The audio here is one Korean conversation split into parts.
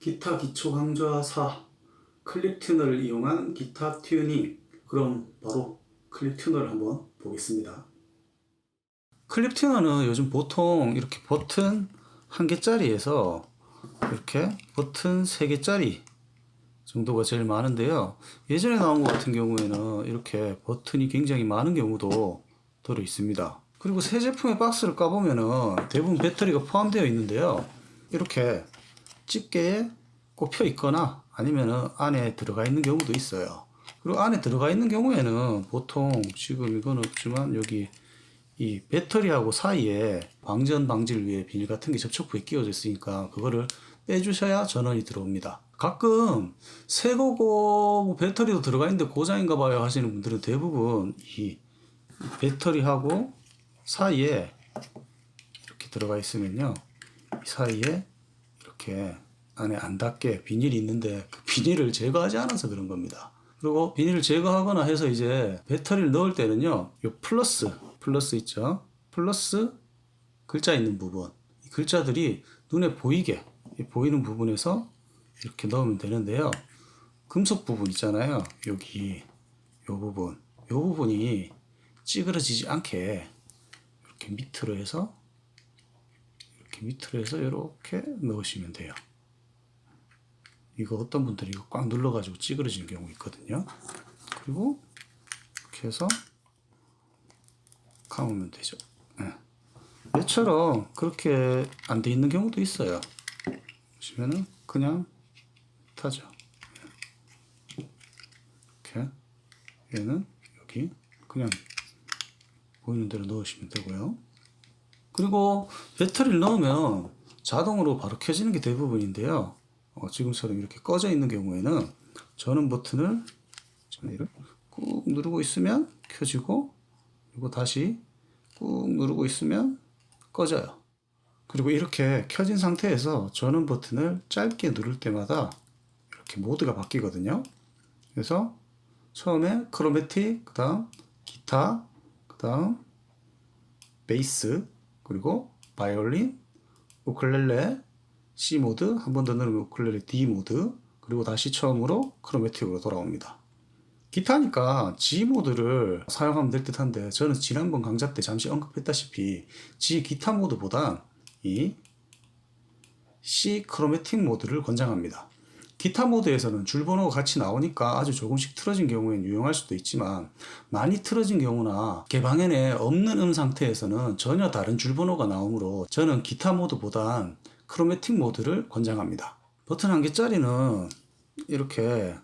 기타 기초 강좌 4 클립 튜너를 이용한 기타 튜닝. 그럼 바로 클립 튜너를 한번 보겠습니다. 클립 튜너는 요즘 보통 이렇게 버튼 한 개짜리에서 이렇게 버튼 세 개짜리 정도가 제일 많은데요. 예전에 나온 것 같은 경우에는 이렇게 버튼이 굉장히 많은 경우도 들어 있습니다. 그리고 새 제품의 박스를 까보면은 대부분 배터리가 포함되어 있는데요. 이렇게 집게에 꼽혀 있거나 아니면은 안에 들어가 있는 경우도 있어요. 그리고 안에 들어가 있는 경우에는 보통 지금 이건 없지만 여기 이 배터리하고 사이에 방전 방지를 위해 비닐 같은 게 접촉부에 끼워져 있으니까 그거를 빼주셔야 전원이 들어옵니다. 가끔 새 거고 뭐 배터리도 들어가 있는데 고장인가 봐요 하시는 분들은 대부분 이 배터리하고 사이에 이렇게 들어가 있으면요. 이 사이에 이렇게 안에 안 닿게 비닐이 있는데 그 비닐을 제거하지 않아서 그런 겁니다. 그리고 비닐을 제거하거나 해서 이제 배터리를 넣을 때는요. 요 플러스 플러스 있죠. 플러스 글자 있는 부분 이 글자들이 눈에 보이게 이 보이는 부분에서 이렇게 넣으면 되는데요. 금속 부분 있잖아요. 여기 요 부분 요 부분이 찌그러지지 않게 이렇게 밑으로 해서 이렇게 밑으로 해서 이렇게 넣으시면 돼요. 이거 어떤 분들이 이거 꽉 눌러가지고 찌그러지는 경우 있거든요. 그리고 이렇게 해서 감으면 되죠. 예. 얘처럼 그렇게 안 돼 있는 경우도 있어요. 보시면은 그냥 타죠. 예. 이렇게 얘는 여기 그냥 보이는 대로 넣으시면 되고요. 그리고 배터리를 넣으면 자동으로 바로 켜지는 게 대부분인데요. 어, 지금처럼 이렇게 꺼져 있는 경우에는 전원 버튼을 꾹 누르고 있으면 켜지고 그리고 다시 꾹 누르고 있으면 꺼져요. 그리고 이렇게 켜진 상태에서 전원 버튼을 짧게 누를 때마다 이렇게 모드가 바뀌거든요. 그래서 처음에 크로매틱, 그 다음 기타, 그 다음 베이스, 그리고 바이올린, 우클렐레, C 모드, 한 번 더 누르면 우클렐레 D 모드, 그리고 다시 처음으로 크로매틱으로 돌아옵니다. 기타니까 G 모드를 사용하면 될 듯한데 저는 지난번 강좌 때 잠시 언급했다시피 G 기타 모드보다 이 C 크로매틱 모드를 권장합니다. 기타 모드에서는 줄 번호가 같이 나오니까 아주 조금씩 틀어진 경우엔 유용할 수도 있지만 많이 틀어진 경우나 개방현에 없는 음 상태에서는 전혀 다른 줄 번호가 나오므로 저는 기타 모드보단 크로매틱 모드를 권장합니다. 버튼 한 개짜리는 이렇게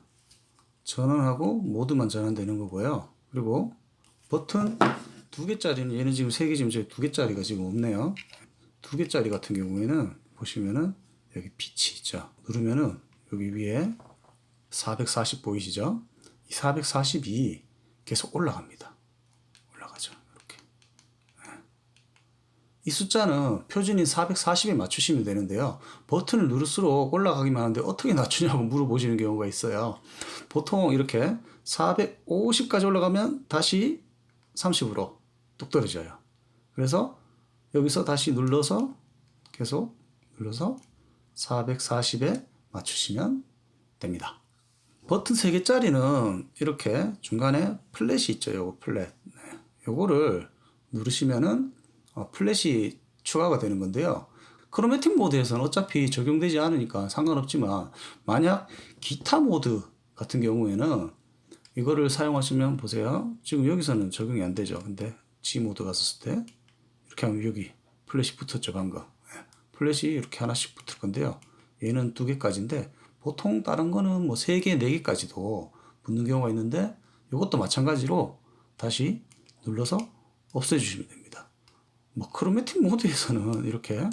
전원하고 모드만 전환되는 거고요. 그리고 버튼 두 개짜리는 얘는 지금 세 개 지금 저희 두 개짜리가 지금 없네요. 두 개짜리 같은 경우에는 보시면은 여기 빛이 있죠. 누르면은 여기 위에 440 보이시죠? 이 440이 계속 올라갑니다. 올라가죠. 이렇게. 네. 이 숫자는 표준인 440에 맞추시면 되는데요. 버튼을 누를수록 올라가기만 하는데 어떻게 낮추냐고 물어보시는 경우가 있어요. 보통 이렇게 450까지 올라가면 다시 30으로 뚝 떨어져요. 그래서 여기서 다시 눌러서 계속 눌러서 440에 맞추시면 됩니다. 버튼 3개짜리는 이렇게 중간에 플랫이 있죠. 요거 플랫. 네. 요거를 누르시면은 어, 플랫이 추가가 되는 건데요. 크로매틱 모드에서는 어차피 적용되지 않으니까 상관없지만 만약 기타 모드 같은 경우에는 이거를 사용하시면 보세요. 지금 여기서는 적용이 안 되죠. 근데 G 모드 갔었을 때 이렇게 하면 여기 플래시 붙었죠 방금. 예. 플래시 이렇게 하나씩 붙을 건데요. 얘는 두 개까지인데 보통 다른 거는 뭐 세 개, 네 개까지도 붙는 경우가 있는데 이것도 마찬가지로 다시 눌러서 없애주시면 됩니다. 뭐 크로매틱 모드에서는 이렇게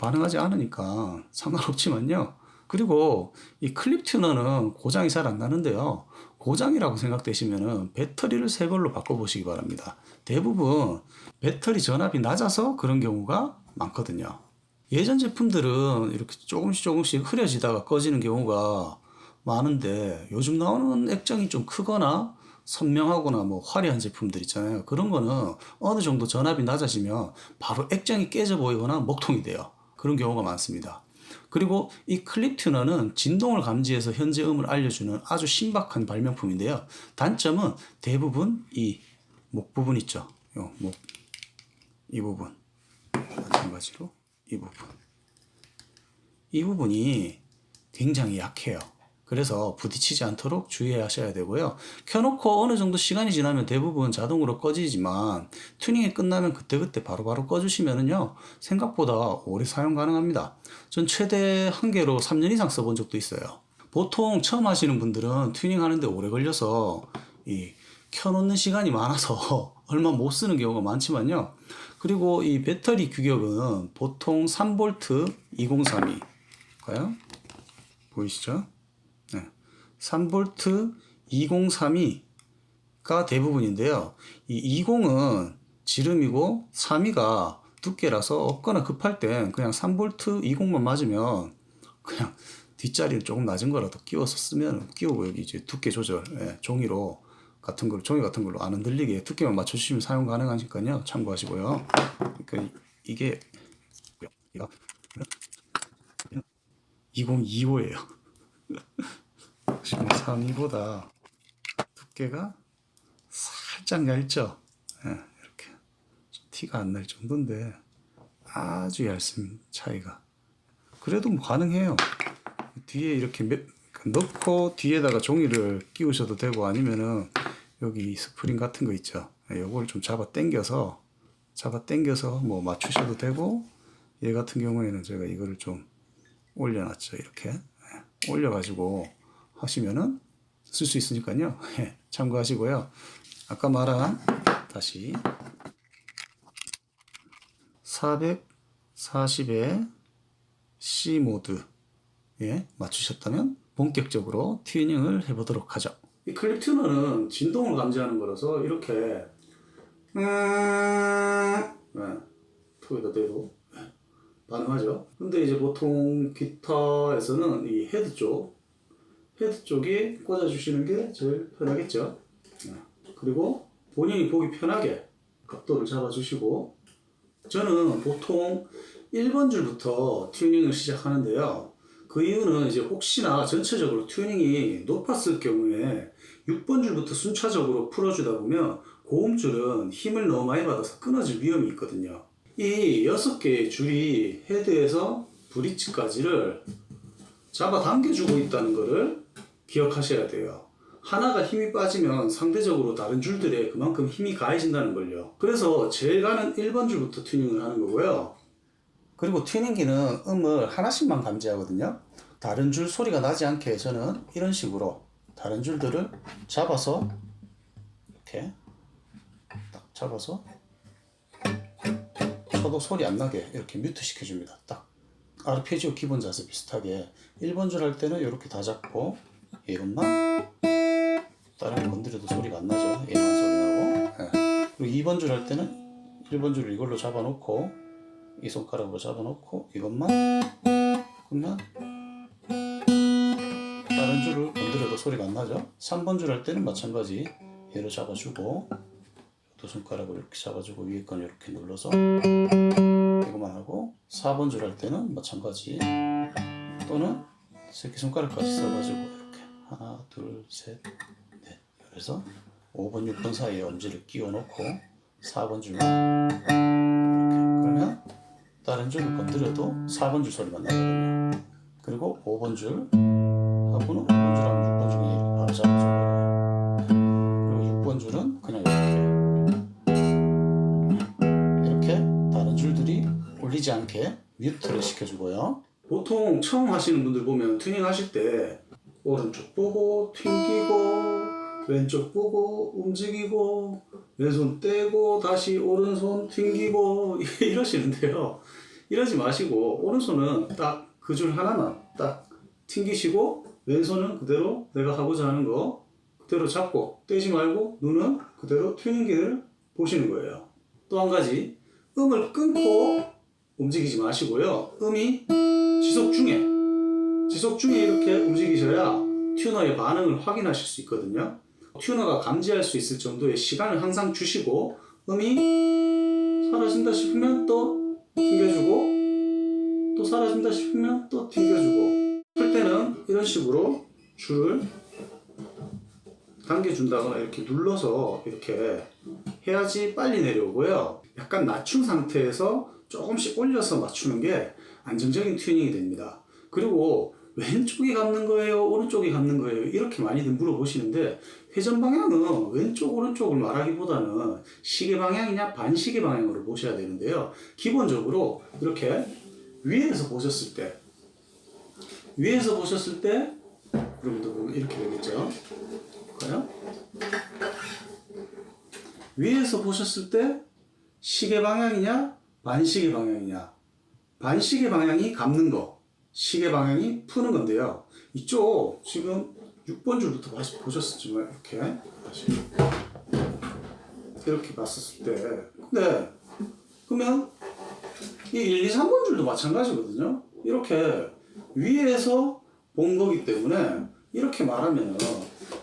반응하지 않으니까 상관없지만요. 그리고 이 클립 튜너는 고장이 잘 안 나는데요. 고장이라고 생각되시면은 배터리를 새 걸로 바꿔보시기 바랍니다. 대부분 배터리 전압이 낮아서 그런 경우가 많거든요. 예전 제품들은 이렇게 조금씩 조금씩 흐려지다가 꺼지는 경우가 많은데 요즘 나오는 액정이 좀 크거나 선명하거나 뭐 화려한 제품들 있잖아요. 그런 거는 어느 정도 전압이 낮아지면 바로 액정이 깨져 보이거나 먹통이 돼요. 그런 경우가 많습니다. 그리고 이 클립 튜너는 진동을 감지해서 현재 음을 알려주는 아주 신박한 발명품인데요. 단점은 대부분 이 목 부분 있죠. 요 목, 이 부분. 마찬가지로 이 부분. 이 부분이 굉장히 약해요. 그래서 부딪히지 않도록 주의하셔야 되고요. 켜놓고 어느 정도 시간이 지나면 대부분 자동으로 꺼지지만 튜닝이 끝나면 그때그때 바로바로 꺼주시면은요 생각보다 오래 사용 가능합니다. 전 최대 한 개로 3년 이상 써본 적도 있어요. 보통 처음 하시는 분들은 튜닝 하는데 오래 걸려서 이 켜놓는 시간이 많아서 얼마 못 쓰는 경우가 많지만요. 그리고 이 배터리 규격은 보통 3V 2032 과연 보이시죠? 네. 3V 2032가 대부분인데요. 이 20은 지름이고 32가 두께라서 없거나 급할 땐 그냥 3V 20만 맞으면 그냥 뒷자리를 조금 낮은 거라도 끼워서 쓰면 끼우고 여기 이제 두께 조절 예, 종이로 같은 걸로 종이 같은 걸로 안 흔들리게 두께만 맞춰주시면 사용 가능하니까요 참고하시고요. 그러니까 이게 이거 2025예요. 지금 32보다 두께가 살짝 얇죠. 예, 이렇게 좀 티가 안 날 정도인데 아주 얇습니다 차이가. 그래도 뭐 가능해요. 뒤에 이렇게 몇, 넣고 뒤에다가 종이를 끼우셔도 되고 아니면은 여기 스프링 같은 거 있죠. 예, 요걸 좀 잡아 당겨서 잡아 당겨서 뭐 맞추셔도 되고 얘 같은 경우에는 제가 이거를 좀 올려놨죠. 이렇게 예, 올려가지고 하시면은 쓸 수 있으니까요. 예, 참고하시고요. 아까 말한 다시 440에 C 모드 예, 맞추셨다면 본격적으로 튜닝을 해보도록 하죠. 이 클립 튜너는 진동을 감지하는 거라서 이렇게 음... 네, 톡에다 대도 반응하죠. 근데 이제 보통 기타에서는 이 헤드 쪽, 헤드 쪽에 꽂아주시는 게 제일 편하겠죠. 네. 그리고 본인이 보기 편하게 각도를 잡아주시고 저는 보통 1번 줄부터 튜닝을 시작하는데요. 그 이유는 이제 혹시나 전체적으로 튜닝이 높았을 경우에 6번 줄부터 순차적으로 풀어주다 보면 고음줄은 힘을 너무 많이 받아서 끊어질 위험이 있거든요. 이 6개의 줄이 헤드에서 브릿지까지를 잡아 당겨주고 있다는 것을 기억하셔야 돼요. 하나가 힘이 빠지면 상대적으로 다른 줄들에 그만큼 힘이 가해진다는 걸요. 그래서 제가는 1번 줄부터 튜닝을 하는 거고요. 그리고 튜닝기는 음을 하나씩만 감지하거든요. 다른 줄 소리가 나지 않게 저는 이런 식으로 다른 줄들을 잡아서 이렇게 딱 잡아서 쳐도 소리 안 나게 이렇게 뮤트 시켜줍니다. 딱 아르페지오 기본 자세 비슷하게 1번 줄 할 때는 이렇게 다 잡고 이것만 다른 거 건드려도 소리가 안 나죠. 얘만 소리 나고 예. 그리고 2번 줄 할 때는 1번 줄을 이걸로 잡아놓고 이 손가락으로 잡아놓고 이것만 그러면 다른 줄을 건드려도 소리가 안 나죠. 3번 줄 할 때는 마찬가지 얘로 잡아주고 두 손가락으로 이렇게 잡아주고 위에 건 이렇게 눌러서 하고 4번 줄 할 때는 마찬가지. 또는 새끼 손가락까지 써가지고 이렇게 하나 둘셋넷. 그래서 5번 6번 사이에 엄지를 끼워 놓고 4번 줄만 이렇게 그러면 다른 줄을 건드려도 4번 줄 소리만 나거든요. 그리고 5번 줄 하고는 5번 줄하고 6번 줄이 바로 잡아줘요 울리지 않게 뮤트를 시켜주고요. 보통 처음 하시는 분들 보면 튜닝 하실 때 오른쪽 보고 튕기고 왼쪽 보고 움직이고 왼손 떼고 다시 오른손 튕기고 이러시는데요. 이러지 마시고 오른손은 딱 그 줄 하나만 딱 튕기시고 왼손은 그대로 내가 하고자 하는 거 그대로 잡고 떼지 말고 눈은 그대로 튜닝기를 보시는 거예요. 또 한 가지 음을 끊고 움직이지 마시고요. 음이 지속 중에 지속 중에 이렇게 움직이셔야 튜너의 반응을 확인하실 수 있거든요. 튜너가 감지할 수 있을 정도의 시간을 항상 주시고 음이 사라진다 싶으면 또 튕겨주고 또 사라진다 싶으면 또 튕겨주고 풀 때는 이런 식으로 줄을 당겨준다거나 이렇게 눌러서 이렇게 해야지 빨리 내려오고요. 약간 낮춘 상태에서 조금씩 올려서 맞추는 게 안정적인 튜닝이 됩니다. 그리고 왼쪽이 감는 거예요? 오른쪽이 감는 거예요? 이렇게 많이들 물어보시는데 회전 방향은 왼쪽 오른쪽을 말하기보다는 시계 방향이냐 반시계 방향으로 보셔야 되는데요. 기본적으로 이렇게 위에서 보셨을 때 위에서 보셨을 때 여러분들 보면 이렇게 되겠죠? 볼까요? 위에서 보셨을 때 시계 방향이냐 반시계 방향이냐? 반시계 방향이 감는 거 시계 방향이 푸는 건데요. 이쪽 지금 6번 줄부터 다시 보셨지만 이렇게 다시 이렇게 봤었을 때. 근데 그러면 이 1, 2, 3번 줄도 마찬가지거든요. 이렇게 위에서 본 거기 때문에 이렇게 말하면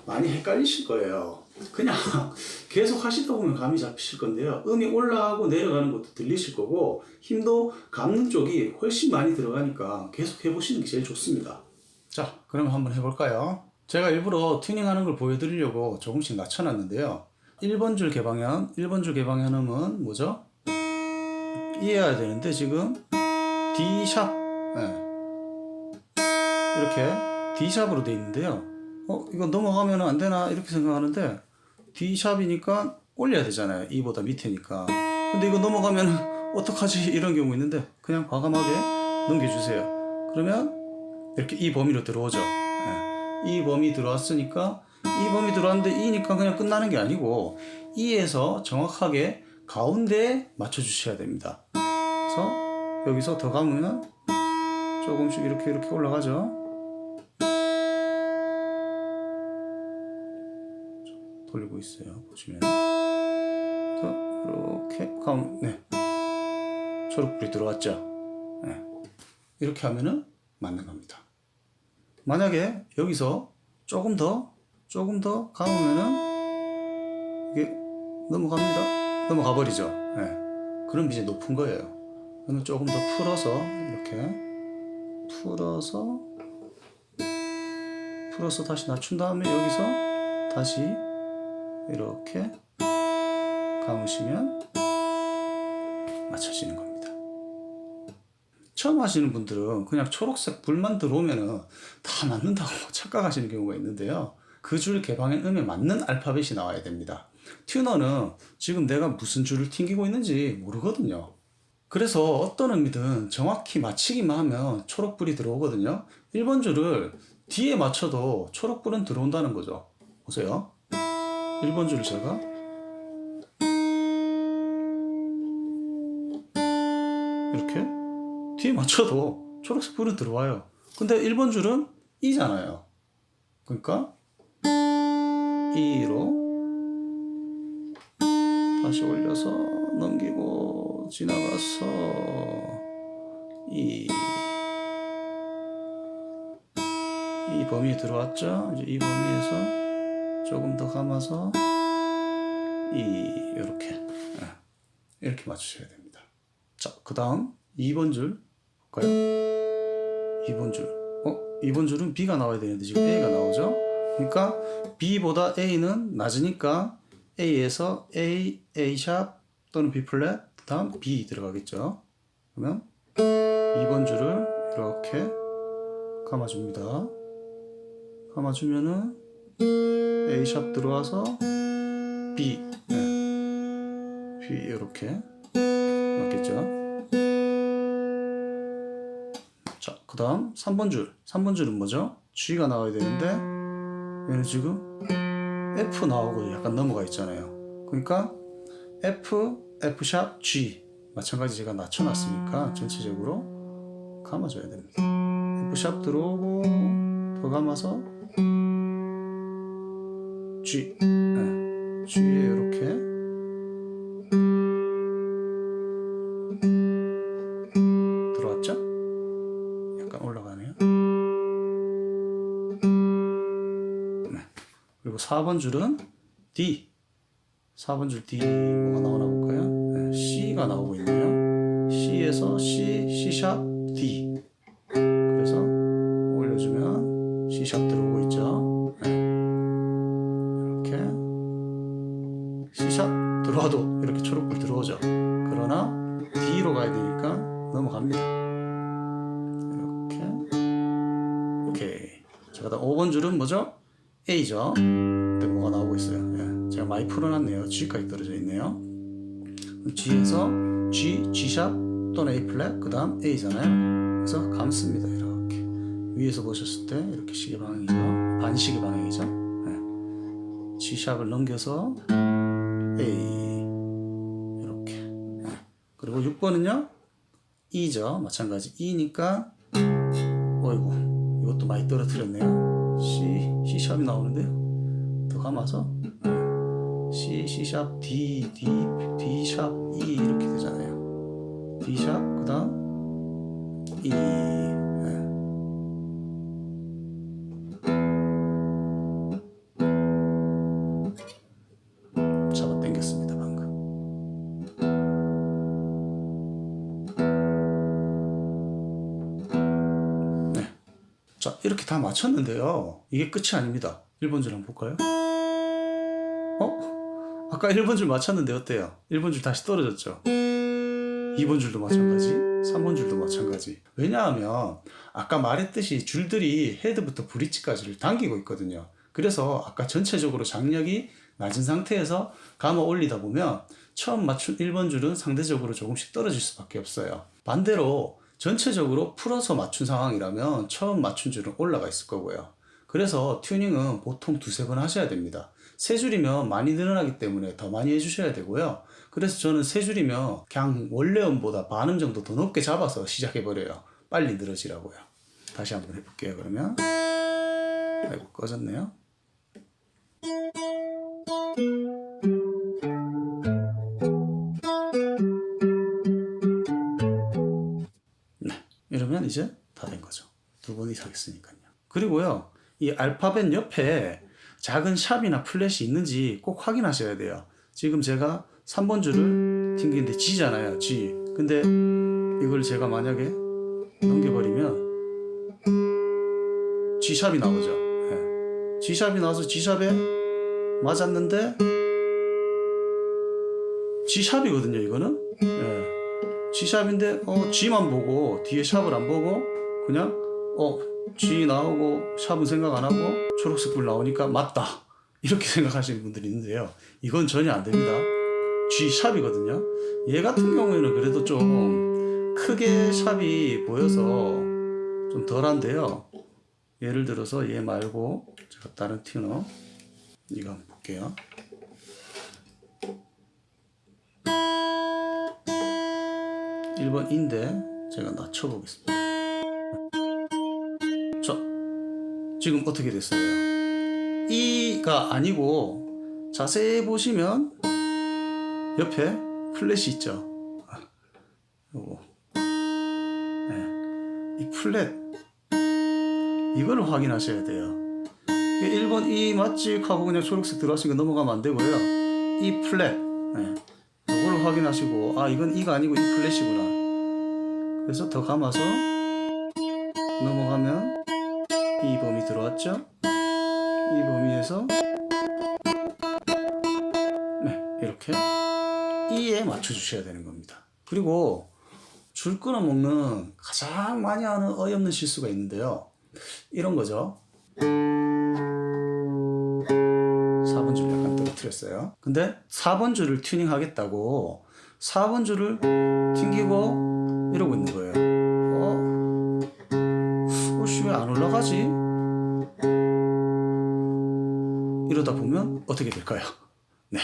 많이 헷갈리실 거예요. 그냥 계속 하시다 보면 감이 잡히실 건데요. 음이 올라가고 내려가는 것도 들리실 거고 힘도 감는 쪽이 훨씬 많이 들어가니까 계속 해보시는 게 제일 좋습니다. 자, 그럼 한번 해볼까요? 제가 일부러 튜닝하는 걸 보여드리려고 조금씩 낮춰놨는데요. 1번 줄 개방현, 1번 줄 개방현음은 뭐죠? 이해해야 되는데 지금 D샵 예. 이렇게 D샵으로 돼 있는데요. 어, 이거 넘어가면 안 되나 이렇게 생각하는데 D샵이니까 올려야 되잖아요. 이보다 밑에니까. 근데 이거 넘어가면 어떡하지 이런 경우 있는데 그냥 과감하게 넘겨주세요. 그러면 이렇게 이 범위로 들어오죠. 예. 이 범위 들어왔으니까 이 범위 들어왔는데 E니까 그냥 끝나는 게 아니고 E에서 정확하게 가운데에 맞춰주셔야 됩니다. 그래서 여기서 더 가면 조금씩 이렇게 이렇게 올라가죠. 돌리고 있어요. 보시면. 이렇게 가면 네. 초록불이 들어왔죠. 네. 이렇게 하면은 맞는 겁니다. 만약에 여기서 조금 더 조금 더 감으면은 이게 넘어갑니다. 넘어가 버리죠. 네. 그럼 이제 높은 거예요. 그러면 조금 더 풀어서 이렇게 풀어서 풀어서 다시 낮춘 다음에 여기서 다시 이렇게 감으시면 맞춰지는 겁니다. 처음 하시는 분들은 그냥 초록색 불만 들어오면은 다 맞는다고 착각하시는 경우가 있는데요. 그 줄 개방의 음에 맞는 알파벳이 나와야 됩니다. 튜너는 지금 내가 무슨 줄을 튕기고 있는지 모르거든요. 그래서 어떤 음이든 정확히 맞히기만 하면 초록불이 들어오거든요. 1번 줄을 뒤에 맞춰도 초록불은 들어온다는 거죠. 보세요. 1번 줄을 제가 이렇게 뒤에 맞춰도 초록색 불은 들어와요. 근데 1번 줄은 E잖아요. 그러니까 E로 다시 올려서 넘기고 지나가서 E 이 범위에 들어왔죠? 이제 이 범위에서 조금 더 감아서 이 이렇게 예, 이렇게 맞추셔야 됩니다. 자, 그 다음 2번 줄 볼까요? 2번 줄. 어? 2번 줄은 B가 나와야 되는데 지금 A가 나오죠? 그러니까 B보다 A는 낮으니까 A에서 A, A 샵 또는 B 플랫, 그 다음 B 들어가겠죠? 그러면 2번 줄을 이렇게 감아줍니다. 감아주면은 A 샵 들어와서 B, 네. B 이렇게 맞겠죠? 자, 그 다음 3번 줄. 3번 줄은 뭐죠? G가 나와야 되는데 얘는 지금 F 나오고 약간 넘어가 있잖아요. 그러니까 F, F 샵 G 마찬가지 제가 낮춰놨으니까 전체적으로 감아줘야 됩니다. F 샵 들어오고 더 감아서 G, 네. G에 이렇게 들어왔죠? 약간 올라가네요. 네. 그리고 4번 줄은 D. 4번 줄 D 뭐가 나오나 볼까요? 네. C가 나오고 있네요. C에서 C, C 샵, D. 그래서 올려주면 C 샵 들어오고 들어와도 이렇게 초록불 들어오죠. 그러나 D로 가야 되니까 넘어갑니다. 이렇게 오케이. 자, 그다음 5번 줄은 뭐죠? A죠. 근데 뭐가 나오고 있어요. 예, 제가 많이 풀어놨네요. G까지 떨어져 있네요. G에서 G, G샵 또는 A 플랫, 그 다음 A잖아요. 그래서 감습니다. 이렇게. 위에서 보셨을 때 이렇게 시계 방향이죠. 반시계 방향이죠. 예. G샵을 넘겨서 A. 그리고 6번은요. E죠. 마찬가지. E니까, 어이구, 이것도 많이 떨어뜨렸네요. C, C샵이 나오는데요. 더 감아서. C, C샵, D, D, D샵, E 이렇게 되잖아요. D샵, 그 다음 E. 자, 이렇게 다 맞췄는데요. 이게 끝이 아닙니다. 1번 줄 한번 볼까요? 어? 아까 1번 줄 맞췄는데 어때요? 1번 줄 다시 떨어졌죠? 2번 줄도 마찬가지, 3번 줄도 마찬가지. 왜냐하면 아까 말했듯이 줄들이 헤드부터 브릿지까지를 당기고 있거든요. 그래서 아까 전체적으로 장력이 낮은 상태에서 감아 올리다 보면 처음 맞춘 1번 줄은 상대적으로 조금씩 떨어질 수밖에 없어요. 반대로 전체적으로 풀어서 맞춘 상황이라면 처음 맞춘 줄은 올라가 있을 거고요. 그래서 튜닝은 보통 두세 번 하셔야 됩니다. 세 줄이면 많이 늘어나기 때문에 더 많이 해주셔야 되고요. 그래서 저는 세 줄이면 그냥 원래 음보다 반음 정도 더 높게 잡아서 시작해버려요. 빨리 늘어지라고요. 다시 한번 해볼게요, 그러면. 아이고, 꺼졌네요. 이제 다 된 거죠. 두 번이 사겠으니까요. 그리고요, 이 알파벳 옆에 작은 샵이나 플랫이 있는지 꼭 확인하셔야 돼요. 지금 제가 3번 줄을 튕기는데 G잖아요, G. 근데 이걸 제가 만약에 넘겨버리면 G샵이 나오죠. 예. G샵이 나와서 G샵에 맞았는데 G샵이거든요, 이거는. 예. G샵인데 어 G만 보고 뒤에 샵을 안 보고 그냥 어 G 나오고 샵은 생각 안 하고 초록색 불 나오니까 맞다. 이렇게 생각하시는 분들이 있는데요. 이건 전혀 안 됩니다. G 샵이거든요. 얘 같은 경우에는 그래도 좀 크게 샵이 보여서 좀 덜한데요. 예를 들어서 얘 말고 제가 다른 튜너 이거 한번 볼게요 1번 인데 제가 낮춰보겠습니다. 자, 지금 어떻게 됐어요? 이가 아니고 자세히 보시면 옆에 플랫이 있죠. 아, 요거. 네. 이 플랫 이걸 확인하셔야 돼요. 1번 이 맞지 하고 그냥 초록색 들어가시니까 넘어가면 안 되고요. 이 플랫. 네. 이걸 확인하시고 아 이건 이가 아니고 이 플랫이구나. 그래서 더 감아서 넘어가면 이 범위 들어왔죠? 이 범위에서 네 이렇게 이에 맞춰 주셔야 되는 겁니다. 그리고 줄 끊어 먹는 가장 많이 하는 어이없는 실수가 있는데요. 이런 거죠. 4번 줄 약간 떨어뜨렸어요. 근데 4번 줄을 튜닝 하겠다고 4번 줄을 튕기고 이러고 있는 거예요. 어? 혹시 왜안 올라가지? 이러다 보면 어떻게 될까요? 네.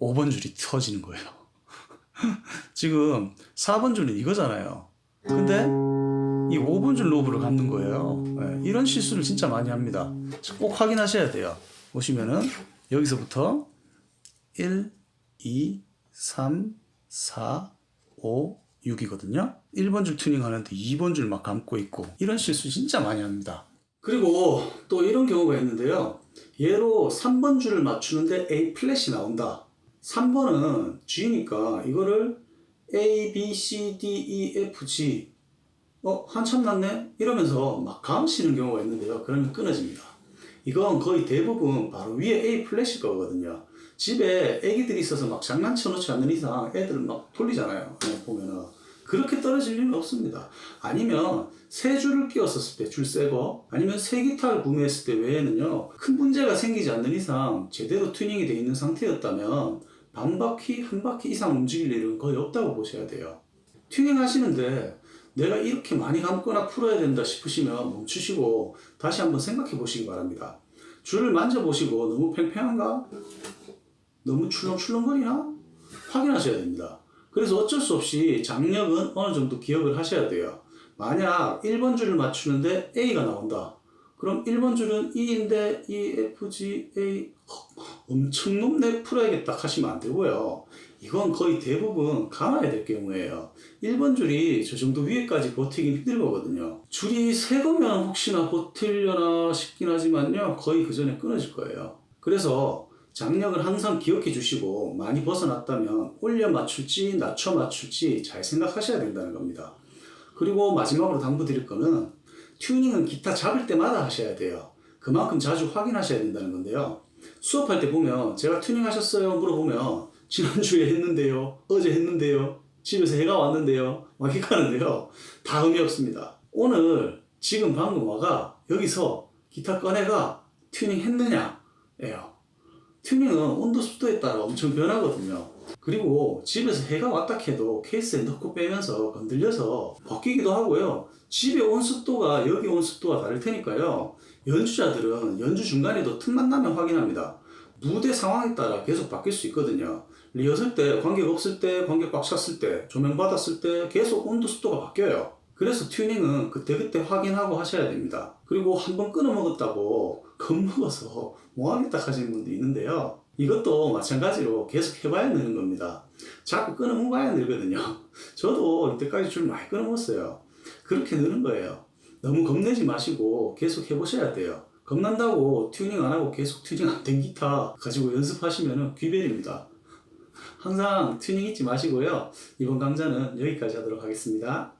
5번 줄이 터지는 거예요. 지금 4번 줄은 이거잖아요. 근데 이 5번 줄 로브를 감는 거예요. 네, 이런 실수를 진짜 많이 합니다. 꼭 확인하셔야 돼요. 보시면은 여기서부터 1, 2, 3, 4, 5, 6이거든요. 1번 줄 튜닝 하는데 2번 줄 막 감고 있고 이런 실수 진짜 많이 합니다. 그리고 또 이런 경우가 있는데요. 얘로 3번 줄을 맞추는데 A 플랫이 나온다. 3번은 G니까 이거를 A, B, C, D, E, F, G 어 한참 났네 이러면서 막 감으시는 경우가 있는데요 그러면 끊어집니다 이건 거의 대부분 바로 위에 A 플래시 거거든요 집에 애기들이 있어서 막 장난쳐 놓지 않는 이상 애들 막 돌리잖아요 네, 보면은 그렇게 떨어질 일은 없습니다 아니면 세 줄을 끼웠었을 때줄 새거 아니면 새 기타를 구매했을 때 외에는요 큰 문제가 생기지 않는 이상 제대로 튜닝이 되어 있는 상태였다면 반 바퀴 한 바퀴 이상 움직일 일은 거의 없다고 보셔야 돼요 튜닝 하시는데 내가 이렇게 많이 감거나 풀어야 된다 싶으시면 멈추시고 다시 한번 생각해 보시기 바랍니다. 줄을 만져보시고 너무 팽팽한가? 너무 출렁출렁거리나? 확인하셔야 됩니다. 그래서 어쩔 수 없이 장력은 어느 정도 기억을 하셔야 돼요. 만약 1번 줄을 맞추는데 A가 나온다. 그럼 1번 줄은 E인데 E, F, G, A 헉, 엄청 높네 풀어야겠다 하시면 안 되고요. 이건 거의 대부분 감아야 될 경우예요. 1번 줄이 저 정도 위에까지 버티기 힘들 거거든요. 줄이 새 거면 혹시나 버틸려나 싶긴 하지만요. 거의 그 전에 끊어질 거예요. 그래서 장력을 항상 기억해 주시고 많이 벗어났다면 올려 맞출지 낮춰 맞출지 잘 생각하셔야 된다는 겁니다. 그리고 마지막으로 당부드릴 거는 튜닝은 기타 잡을 때마다 하셔야 돼요. 그만큼 자주 확인하셔야 된다는 건데요. 수업할 때 보면 제가 튜닝 하셨어요? 물어보면 지난주에 했는데요. 어제 했는데요. 집에서 해가 왔는데요. 막 이렇게 하는데요. 다 의미 없습니다. 오늘 지금 방금 와가 여기서 기타 꺼내가 튜닝 했느냐? 예요. 튜닝은 온도 습도에 따라 엄청 변하거든요. 그리고 집에서 해가 왔다 해도 케이스에 넣고 빼면서 건들려서 벗기기도 하고요. 집의 온습도가 여기 온 습도가 다를 테니까요. 연주자들은 연주 중간에도 틈만 나면 확인합니다. 무대 상황에 따라 계속 바뀔 수 있거든요. 리허설 때, 관객 없을 때, 관객 꽉 찼을 때, 조명 받았을 때 계속 온도 습도가 바뀌어요. 그래서 튜닝은 그때그때 확인하고 하셔야 됩니다. 그리고 한번 끊어 먹었다고 겁먹어서 뭐하겠다 하시는 분도 있는데요. 이것도 마찬가지로 계속 해봐야 느는 겁니다. 자꾸 끊어 먹어야 늘거든요. 저도 이때까지 줄 많이 끊어 먹었어요. 그렇게 느는 거예요. 너무 겁내지 마시고 계속 해보셔야 돼요. 겁난다고 튜닝 안 하고 계속 튜닝 안 된 기타 가지고 연습하시면 귀별입니다. 항상 튜닝 잊지 마시고요. 이번 강좌는 여기까지 하도록 하겠습니다.